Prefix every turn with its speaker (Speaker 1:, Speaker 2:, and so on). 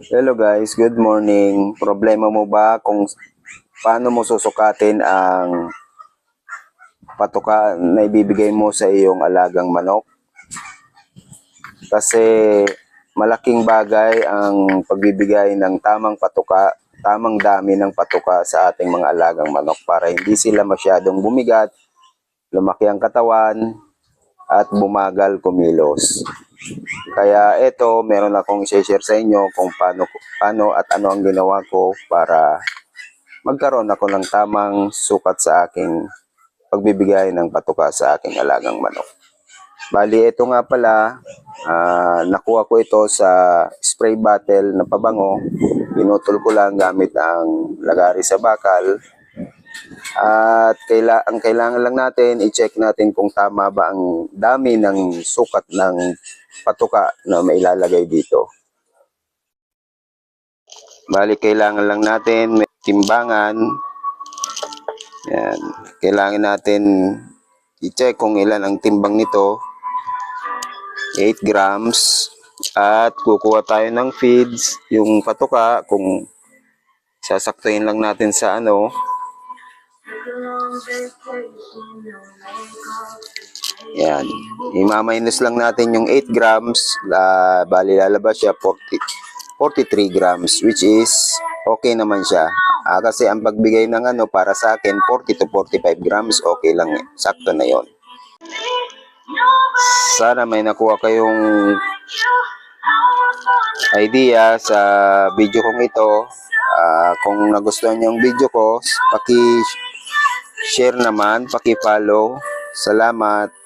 Speaker 1: Hello guys, good morning. Problema mo ba kung paano mo susukatin ang patuka na ibibigay mo sa iyong alagang manok? Kasi malaking bagay ang pagbibigay ng tamang patuka, tamang dami ng patuka sa ating mga alagang manok para hindi sila masyadong bumigat, lumaki ang katawan, at bumagal kumilos. Kaya ito, meron akong i-share sa inyo kung paano, paano at ano ang ginawa ko para magkaroon ako ng tamang sukat sa aking pagbibigay ng patuka sa aking alagang manok. Bali, ito nga pala, ah, nakuha ko ito sa spray bottle na pabango. Pinutol ko lang gamit ang lagari sa bakal. At kaila ang kailangan lang natin, i-check natin kung tama ba ang dami ng sukat ng patuka na mailalagay dito. Bali, kailangan lang natin may timbangan. Yan. Kailangan natin i-check kung ilan ang timbang nito. 8 grams. At kukuha tayo ng feeds, yung patuka, kung sasaktuin lang natin sa ano, Yan. Ima-minus lang natin yung 8 grams. La, bali lalabas siya 40, 43 grams which is okay naman siya. Ah, kasi ang pagbigay ng ano para sa akin 40 to 45 grams okay lang. Sakto na yon. Sana may nakuha kayong idea sa video kong ito. Ah, kung nagustuhan niyo yung video ko, paki share naman, paki-follow. Salamat.